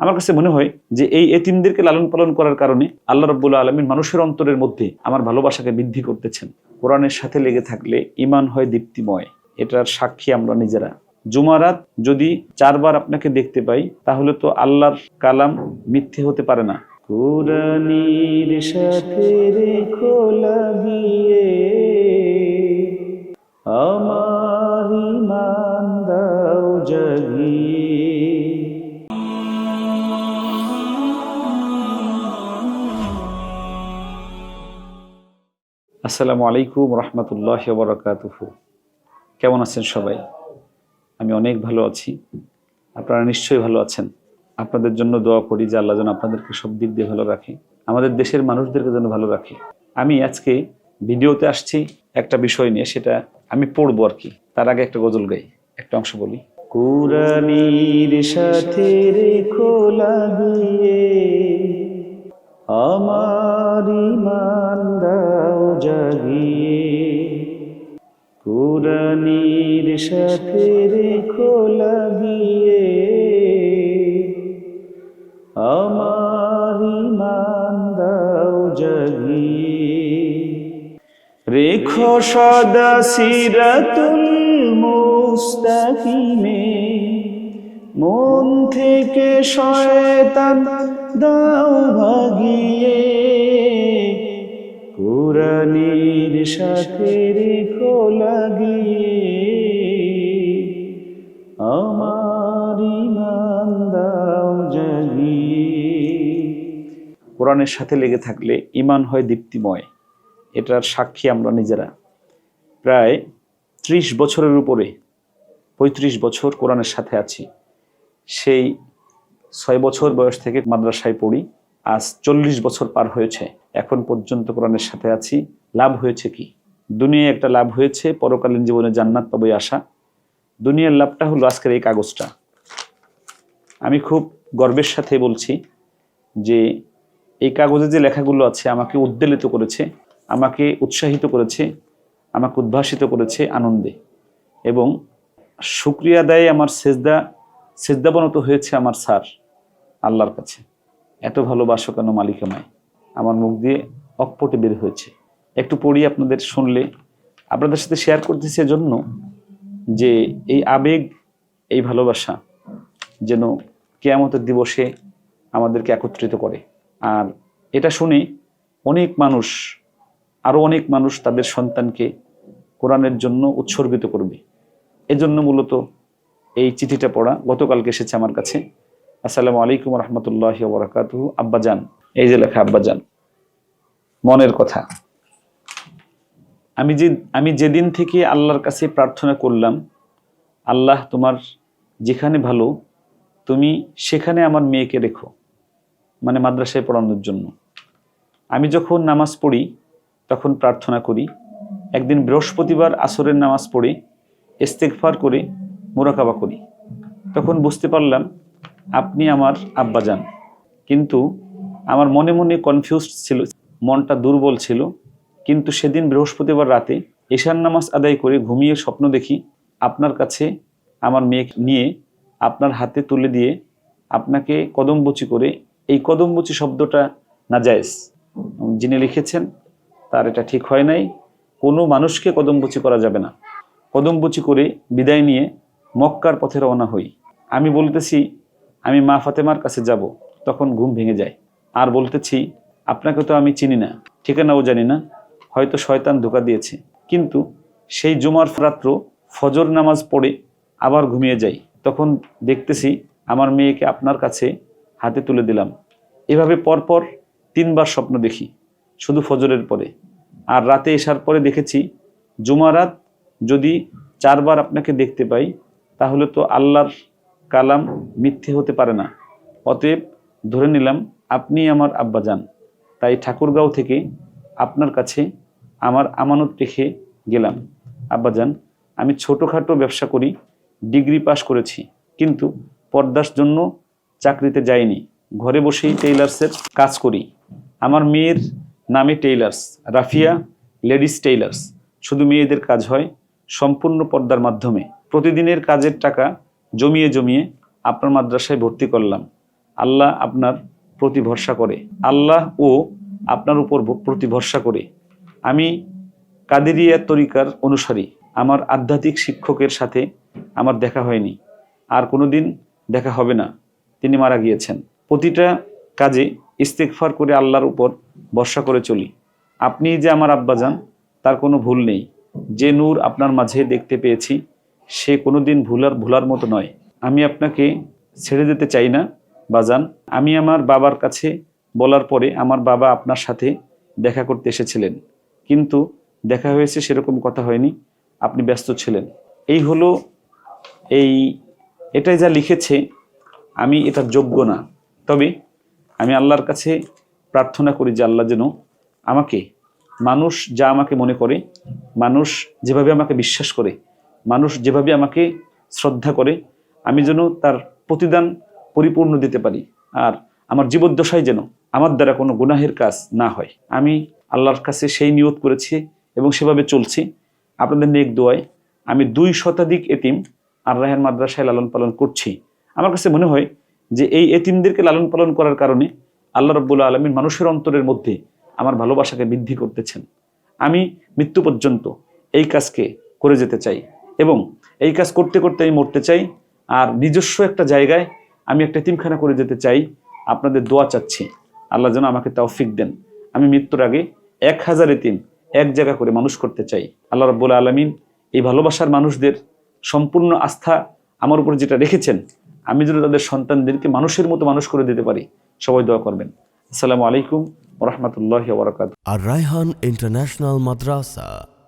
আমার কাছে মনে হয় যে এই এতিমদেরকে লালন পালন করার কারণে আল্লাহ রব্বুল আলমিন মানুষের অন্তরের মধ্যে আমার ভালোবাসাকে বৃদ্ধি করতেছেন। কোরআনের সাথে লেগে থাকলে ইমান হয় দীপ্তিময়, এটার সাক্ষী আমরা নিজেরা। জুমারাত যদি চারবার আপনাকে দেখতে পাই, তাহলে তো আল্লাহর কালাম মিথ্যে হতে পারে না। কোরআনির সাথে আমার দাও আসসালামু আলাইকুম রহমতুল্লাহ বরকাতুহু। কেমন আছেন সবাই? আমি অনেক ভালো আছি। আপনারা নিশ্চয়ই ভালো আছেন। আপনাদের জন্য দোয়া করি যে আল্লাহ যেন আপনাদেরকে সব দিক দিয়ে ভালো রাখে, আমাদের দেশের মানুষদেরকে যেন ভালো রাখে। আমি আজকে ভিডিওতে আসছি একটা বিষয় নিয়ে, সেটা আমি পড়ব আর কি। তার আগে একটা গজল গাই, একটা অংশ বলি। কুরানির সাথে আমার ইমান জাগিয়ে কুরানির সাথে রেখো লাগিয়ে। আমার ইমান দাও জাগিয়ে। রেখো সদা সিরাতুল মুস্তাকিমে। মন থেকে শয়তান দাও ভাগিয়ে। কোরআনের সাথে রেখো লাগিয়ে আমার ইমান দাও জাগিয়ে। কোরআনের সাথে লেগে থাকলে ইমান হয় দীপ্তিময়, এটার সাক্ষী আমরা নিজেরা। প্রায় ত্রিশ বছরের উপরে, পঁয়ত্রিশ বছর কোরআনের সাথে আছি। সেই ছয় বছর বয়স থেকে মাদ্রাসায় পড়ি। আজ চল্লিশ বছর পার হয়েছে। এখন পর্যন্ত কোরআনের সাথে আছি। লাভ হয়েছে কি? দুনিয়ায় একটা লাভ হয়েছে, পরকালীন জীবনে জান্নাত পাবই আশা। দুনিয়ার লাভটা হলো আজকের এই কাগজটা। আমি খুব গর্বের সাথে বলছি যে এই কাগজে যে লেখাগুলো আছে, আমাকে উদ্বেলিত করেছে, আমাকে উৎসাহিত করেছে, আমাকে উদ্ভাসিত করেছে আনন্দে। এবং শুক্রিয়া দেয় আমার সেজদা, সেজদাবনত হয়েছে আমার স্যার, আল্লাহর কাছে। এত ভালোবাসো কেন মালিক আমায় আমার মুখ দিয়ে অকপটে বের হয়েছে। একটু পড়ি আপনাদের শুনলে, আপনাদের সাথে শেয়ার করতেছি এজন্য যে এই আবেগ, এই ভালোবাসা যেন কেয়ামতের দিবসে আমাদেরকে একত্রিত করে। আর এটা শুনে অনেক মানুষ আরও অনেক মানুষ তাদের সন্তানকে কোরআনের জন্য উৎসর্গিত করবে। এজন্য মূলত এই চিঠিটা পড়া গতকালকে এসেছে আমার কাছে। আসসালামু আলাইকুম রহমতুল্লাহ বরাকাত আব্বাজান এই যে লেখা আব্বাজান মনের কথা। আমি যে আমি যেদিন থেকে আল্লাহর কাছে প্রার্থনা করলাম, আল্লাহ তোমার যেখানে ভালো, তুমি সেখানে আমার মেয়েকে রেখো মানে মাদ্রাসায় পড়ানোর জন্য। আমি যখন নামাজ পড়ি, তখন প্রার্থনা করি, একদিন বৃহস্পতিবার আসরের নামাজ পড়ে ইস্তেকফার করে মোরাকাবা করি। তখন বুঝতে পারলাম আপনি আমার আব্বাজান। কিন্তু আমার মনে মনে কনফিউজড ছিল, মনটা দুর্বল ছিল। কিন্তু সেদিন বৃহস্পতিবার রাতে ঈশান নামাজ আদায় করে ঘুমিয়ে স্বপ্ন দেখি, আপনার কাছে আমার মেয়ে নিয়ে আপনার হাতে তুলে দিয়ে আপনাকে কদমবুচি করে, এই কদমবুচি শব্দটা নাজায়েজ। যিনি লিখেছেন, তার এটা ঠিক হয় নাই। কোনো মানুষকে কদমবুচি করা যাবে না। কদমবুচি করে বিদায় নিয়ে মক্কার পথে রওনা হই। আমি বলতেছি আমি মা ফাতেমার কাছে যাব, তখন ঘুম ভেঙে যায়। আর বলতেছি, আপনাকে তো আমি চিনি না, ঠিকানাও জানি না, হয়তো শয়তান ধোকা দিয়েছে। কিন্তু সেই জুমার রাত্র ফজর নামাজ পড়ে আবার ঘুমিয়ে যাই। তখন দেখতেছি আমার মেয়েকে আপনার কাছে হাতে তুলে দিলাম। এভাবে পরপর তিনবার স্বপ্ন দেখি, শুধু ফজরের পরে। আর রাতে এসার পরে দেখেছি, জুমারাত যদি চারবার আপনাকে দেখতে পাই, তাহলে তো আল্লাহর কালাম মিথ্যে হতে পারে না। অতএব ধরে নিলাম, আপনি আমার আব্বাজান। তাই ঠাকুরগাঁও থেকে আপনার কাছে আমার আমানত রেখে গেলাম। আব্বাজান, আমি ছোটোখাটো ব্যবসা করি, ডিগ্রি পাশ করেছি, কিন্তু পর্দার জন্য চাকরিতে যাইনি। ঘরে বসেই টেইলার্সের কাজ করি। আমার মেয়ের নামে টেইলার্স, রাফিয়া লেডিস টেইলার্স। শুধু মেয়েদের কাজ হয় সম্পূর্ণ পর্দার মাধ্যমে। প্রতিদিনের কাজের টাকা জমিয়ে জমিয়ে আপনার মাদ্রাসায় ভর্তি করলাম। আল্লাহ আপনার প্রতি ভরসা করে। আল্লাহ ও আপনার উপর প্রতি ভরসা করে। আমি কাদেরিয়া তরিকার অনুসারী। আমার আধ্যাত্মিক শিক্ষকের সাথে আমার দেখা হয়নি। আর কোনোদিন দেখা হবে না। তিনি মারা গিয়েছেন। প্রতিটা কাজে ইস্তেকফার করে আল্লাহর উপর ভরসা করে চলি। আপনি যে আমার আব্বাজান তার কোনো ভুল নেই। যে নূর আপনার মাঝে দেখতে পেয়েছি সে কোনোদিন ভুলার ভুলার মতো নয়। আমি আপনাকে ছেড়ে দিতে চাই না, বাজান। আমি আমার বাবার কাছে বলার পরে আমার বাবা আপনার সাথে দেখা করতে এসেছিলেন। কিন্তু দেখা হয়েছে সেরকম কথা হয়নি। আপনি ব্যস্ত ছিলেন। এই হলো এই, এটাই যা লিখেছে, আমি এটার যোগ্য না। তবে আমি আল্লাহর কাছে প্রার্থনা করি যে আল্লাহ যেন আমাকে, মানুষ যা আমাকে মনে করে, মানুষ যেভাবে আমাকে বিশ্বাস করে মানুষ যেভাবে আমাকে শ্রদ্ধা করে, আমি যেন তার প্রতিদান পরিপূর্ণ দিতে পারি। আর আমার জীবদ্দশায় যেন আমার দ্বারা কোনো গুনাহের কাজ না হয়। আমি আল্লাহর কাছে সেই নিয়ত করেছি এবং সেভাবে চলছি। আপনাদের নেক দোয়ায় আমি দুই শতাধিক এতিম আর রাহের মাদ্রাসায় লালন পালন করছি। আমার কাছে মনে হয় যে এই এতিমদেরকে লালন পালন করার কারণে আল্লাহ রব্বুল্লা আলমীর মানুষের অন্তরের মধ্যে আমার ভালোবাসাকে বৃদ্ধি করতেছেন। আমি মৃত্যু পর্যন্ত এই কাজকে করে যেতে চাই। এবং এই কাজ করতে করতে আমি মরতে চাই। আর নিজস্ব একটা জায়গায় আমি একটা এতিমখানা করে যেতে চাই। আপনাদের দোয়া চাচ্ছি। আল্লাহ যেন আমাকে তৌফিক দেন। আমি মৃত্যুর আগে এক হাজার এতিম এক জায়গা করে মানুষ করতে চাই। আল্লাহ রব্বুল আলমিন এই ভালোবাসার মানুষদের সম্পূর্ণ আস্থা আমার উপর যেটা রেখেছেন, আমি যেন তাদের সন্তানদেরকে মানুষের মতো মানুষ করে দিতে পারি। সবাই দোয়া করবেন। আসসালামু আলাইকুম রহমতুল্লাহ আর রায়হান ইন্টারন্যাশনাল মাদ্রাসা